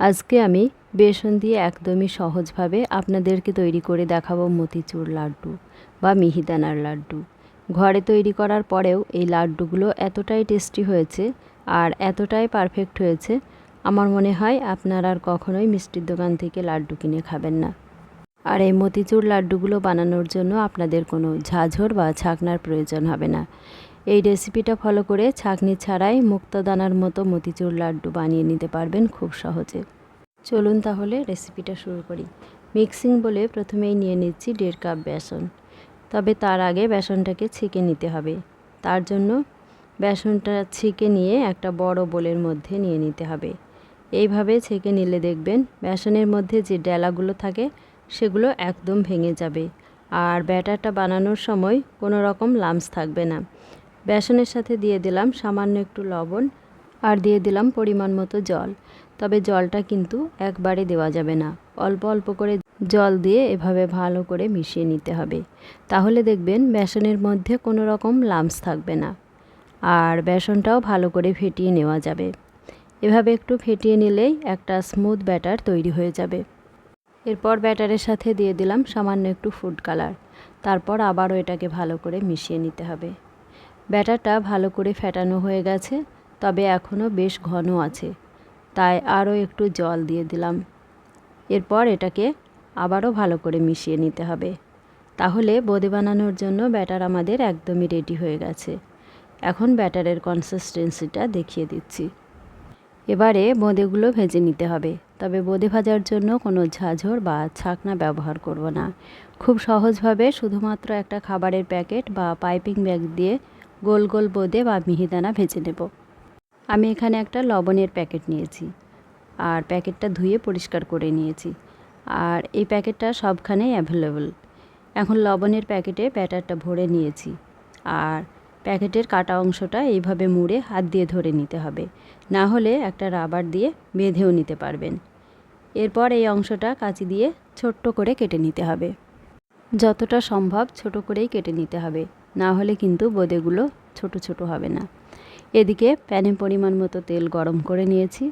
আজকে আমি বেসন দিয়ে একদমই সহজভাবে আপনাদেরকে তৈরি করে দেখাবো মতিচুর লাড্ডু বা মিহিদানার লাড্ডু। ঘরে তৈরি করার পরেও এই লাড্ডুগুলো এতটাই টেস্টি হয়েছে আর এতটাই পারফেক্ট হয়েছে, আমার মনে হয় আপনারা আর কখনোই মিষ্টির দোকান থেকে লাড্ডু কিনে খাবেন না। আর এই মতিচুর লাড্ডুগুলো বানানোর জন্য আপনাদের কোনো ঝাঝর বা ছাকনার প্রয়োজন হবে না। এই রেসিপিটা ফলো করে ছাঁকনি ছাড়াই মুক্তদানার মতো মতিচুর লাড্ডু বানিয়ে নিতে পারবেন খুব সহজে। চলুন তাহলে রেসিপিটা শুরু করি। মিক্সিং বলে প্রথমেই নিয়ে নিচ্ছি দেড় কাপ বেসন। তবে তার আগে বেসনটাকে ছেঁকে নিতে হবে। তার জন্য বেসনটা ছেঁকে নিয়ে একটা বড় বোলের মধ্যে নিয়ে নিতে হবে। এইভাবে ছেঁকে নিলে দেখবেন বেসনের মধ্যে যে ডেলাগুলো থাকে সেগুলো একদম ভেঙে যাবে। আর ব্যাটারটা বানানোর সময় কোনো রকম লামস থাকবে না। বেসনের সাথে দিয়ে দিলাম সামান্য একটু লবণ আর দিয়ে দিলাম পরিমাণ মতো জল। তবে জলটা কিন্তু একবারে দেওয়া যাবে না। অল্প অল্প করে জল দিয়ে এভাবে ভালো করে মিশিয়ে নিতে হবে। তাহলে দেখবেন বেসনের মধ্যে কোনো রকম লামস থাকবে না আর বেসনটাও ভালো করে ফেটিয়ে নেওয়া যাবে। এভাবে একটু ফেটিয়ে নিলেই একটা স্মুথ ব্যাটার তৈরি হয়ে যাবে। এরপর ব্যাটারের সাথে দিয়ে দিলাম সামান্য একটু ফুড কালার। তারপর আবারও এটাকে ভালো করে মিশিয়ে নিতে হবে। ব্যাটারটা ভালো করে ফেটানো হয়ে গেছে, তবে এখনও বেশ ঘন আছে। তাই আরও একটু জল দিয়ে দিলাম। এরপর এটাকে আবারও ভালো করে মিশিয়ে নিতে হবে। তাহলে বোঁদে বানানোর জন্য ব্যাটার আমাদের একদমই রেডি হয়ে গেছে। এখন ব্যাটারের কনসিস্টেন্সিটা দেখিয়ে দিচ্ছি। এবারে বোঁদেগুলো ভেজে নিতে হবে, তবে বোঁদে ভাজার জন্য কোনো ঝাঝর বা ছাকনা ব্যবহার করব না। খুব সহজভাবে শুধুমাত্র একটা খাবারের প্যাকেট বা পাইপিং ব্যাগ দিয়ে গোল গোল বোঁদে বা মিহিদানা ভেজে নেব। আমি এখানে একটা লবণের প্যাকেট নিয়েছি আর প্যাকেটটা ধুয়ে পরিষ্কার করে নিয়েছি আর এই প্যাকেটটা সবখানেই অ্যাভেলেবল এখন লবণের প্যাকেটে ব্যাটারটা ভরে নিয়েছি আর প্যাকেটের কাটা অংশটা এইভাবে মুড়ে হাত দিয়ে ধরে নিতে হবে। না হলে একটা রাবার দিয়ে বেঁধেও নিতে পারবেন। এরপর এই অংশটা কাঁচি দিয়ে ছোট্ট করে কেটে নিতে হবে। যতটা সম্ভব ছোট করেই কেটে নিতে হবে। না হলে কিন্তু বোঁদেগুলো ছোট ছোট হবে না। এদিকে প্যানে পরিমাণ মতো তেল গরম করে নিয়েছি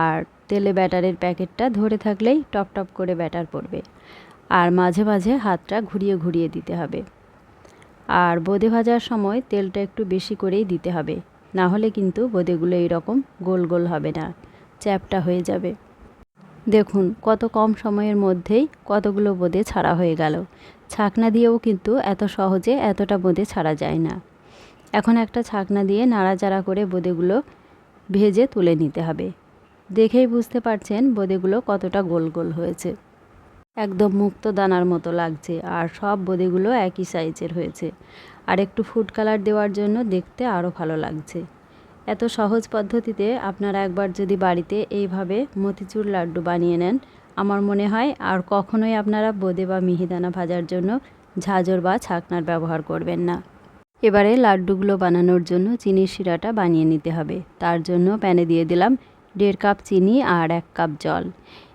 আর তেলে ব্যাটারের প্যাকেটটা ধরে থাকলেই টপ টপ করে ব্যাটার পড়বে আর মাঝে মাঝে হাতটা ঘুরিয়ে ঘুরিয়ে দিতে হবে। আর বোঁদে ভাজার সময় তেলটা একটু বেশি করেই দিতে হবে, না হলে কিন্তু বোঁদেগুলো এইরকম গোল গোল হবে না, চ্যাপটা হয়ে যাবে। দেখুন, কত কম সময়ের মধ্যেই কতগুলো বোঁদে ছাড়া হয়ে গেল। ছাকনা দিয়েও কিন্তু এত সহজে এতটা বোঁদে ছাড়া যায় না। এখন একটা ছাকনা দিয়ে নাড়াচাড়া করে বোঁদেগুলো ভেজে তুলে নিতে হবে। দেখেই বুঝতে পারছেন বোঁদেগুলো কতটা গোল গোল হয়েছে। একদম মুক্ত দানার মতো লাগছে আর সব বোঁদেগুলো একই সাইজের হয়েছে। আর একটু ফুড কালার দেওয়ার জন্য দেখতে আরও ভালো লাগছে। এত সহজ পদ্ধতিতে আপনারা একবার যদি বাড়িতে এইভাবে মতিচুর লাড্ডু বানিয়ে নেন, আমার মনে হয় আর কখনোই আপনারা বোঁদে বা মিহিদানা ভাজার জন্য ঝাঁঝর বা ছাকনার ব্যবহার করবেন না। এবারে লাড্ডুগুলো বানানোর জন্য চিনির শিরাটা বানিয়ে নিতে হবে। তার জন্য প্যানে দিয়ে দিলাম দেড় কাপ চিনি আর এক কাপ জল।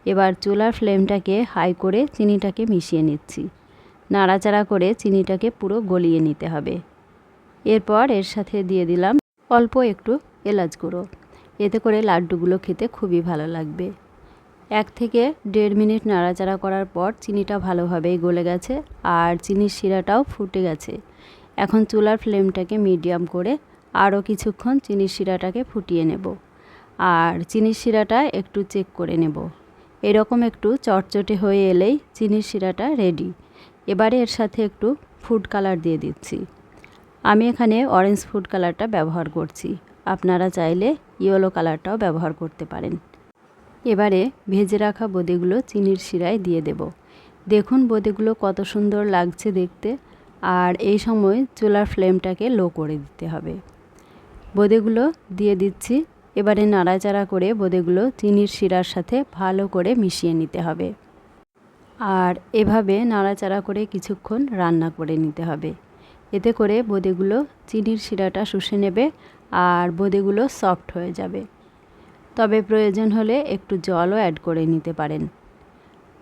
এবার চুলার ফ্লেমটাকে হাই করে চিনিটাকে মিশিয়ে নিচ্ছি। নাড়াচাড়া করে চিনিটাকে পুরো গলিয়ে নিতে হবে। এরপর এর সাথে দিয়ে দিলাম অল্প একটু এলাচ গুঁড়ো। এতে করে লাড্ডুগুলো খেতে খুবই ভালো লাগবে। এক থেকে দেড় মিনিট নাড়াচাড়া করার পর চিনিটা ভালোভাবেই গলে গেছে আর চিনির শিরাটাও ফুটে গেছে। এখন চুলার ফ্লেমটাকে মিডিয়াম করে আরও কিছুক্ষণ চিনির শিরাটাকে ফুটিয়ে নেব আর চিনির শিরাটা একটু চেক করে নেব। এরকম একটু চটচটে হয়ে এলেই চিনির শিরাটা রেডি এবারে এর সাথে একটু ফুড কালার দিয়ে দিচ্ছি। আমি এখানে অরেঞ্জ ফুড কালারটা ব্যবহার করছি। আপনারা চাইলে ইয়েলো কালারটাও ব্যবহার করতে পারেন। এবারে ভেজে রাখা বোঁদেগুলো চিনির শিরায় দিয়ে দেব। দেখুন বোঁদেগুলো কত সুন্দর লাগছে দেখতে। আর এই সময় চুলার ফ্লেমটাকে লো করে দিতে হবে। বোঁদেগুলো দিয়ে দিচ্ছি। এবারে নাড়াচাড়া করে বোঁদেগুলো চিনির শিরার সাথে ভালো করে মিশিয়ে নিতে হবে। আর এভাবে নাড়াচাড়া করে কিছুক্ষণ রান্না করে নিতে হবে। এতে করে বোঁদেগুলো চিনির শিরাটা শুষে নেবে আর বোঁদেগুলো সফট হয়ে যাবে। তবে প্রয়োজন হলে একটু জলও অ্যাড করে নিতে পারেন।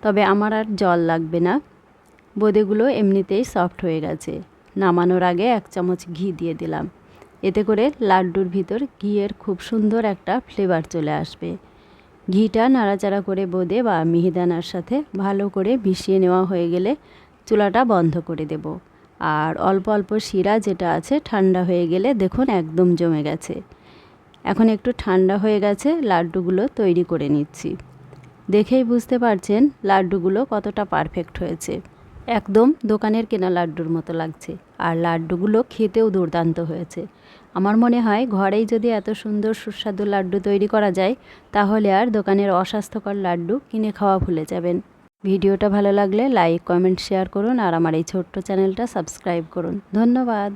তবে আমার আর জল লাগবে না। বোঁদেগুলো এমনিতেই সফট হয়ে গেছে। নামানোর আগে এক চামচ ঘি দিয়ে দিলাম। এতে করে লাড্ডুর ভিতর ঘিয়ের খুব সুন্দর একটা ফ্লেভার চলে আসবে। ঘিটা নাড়াচাড়া করে বোঁদে বা মিহিদানার সাথে ভালো করে মিশিয়ে নেওয়া হয়ে গেলে চুলাটা বন্ধ করে দেব। আর অল্প অল্প শিরা যেটা আছে ঠান্ডা হয়ে গেলে দেখুন একদম জমে গেছে। এখন একটু ঠান্ডা হয়ে গেছে, লাড্ডুগুলো তৈরি করে নিচ্ছি। দেখেই বুঝতে পারছেন লাড্ডুগুলো কতটা পারফেক্ট হয়েছে। একদম দোকানের কেনা লাড্ডুর মতো লাগছে আর লাড্ডুগুলো খেতেও দুর্দান্ত হয়েছে। আমার মনে হয় ঘরেই যদি এত সুন্দর সুস্বাদু লাড্ডু তৈরি করা যায়, তাহলে আর দোকানের অস্বাস্থ্যকর লাড্ডু কিনে খাওয়া ভুলে যাবেন। ভিডিওটা ভালো লাগলে লাইক, কমেন্ট, শেয়ার করুন আর আমার এই ছোট্ট চ্যানেলটা সাবস্ক্রাইব করুন। ধন্যবাদ।